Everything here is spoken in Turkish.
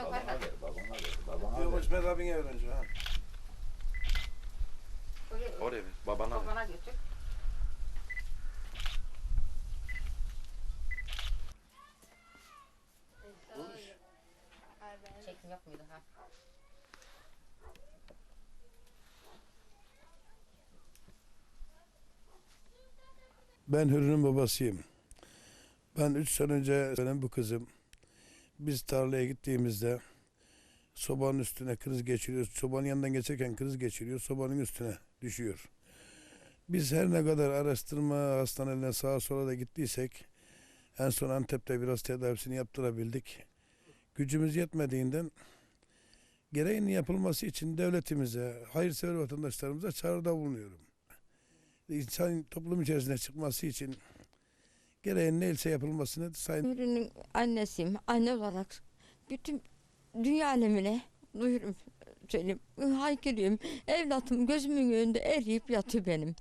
Abine ha. Oraya, Oraya ver. Babana ver. babana götür. Çekim yok muydu ha? Ben Hürrü'nün babasıyım. Ben üç sene önce benim bu kızım biz tarlaya gittiğimizde sobanın üstüne kriz geçiriyor. Sobanın yanından geçerken kriz geçiriyor. Sobanın üstüne düşüyor. Biz her ne kadar araştırma hastanelerine sağa sola da gittiysek en son Antep'te biraz tedavisini yaptırabildik. Gücümüz yetmediğinden gereğinin yapılması için devletimize, hayırsever vatandaşlarımıza çağrıda bulunuyorum insan toplum içerisine çıkması için gereğin neyse yapılmasını sayın Nuri'nin annesiyim. Anne olarak bütün dünya alemine duyurum söyleyeyim. Haykırıyorum. Evlatım gözümün önünde eriyip yatıyor benim.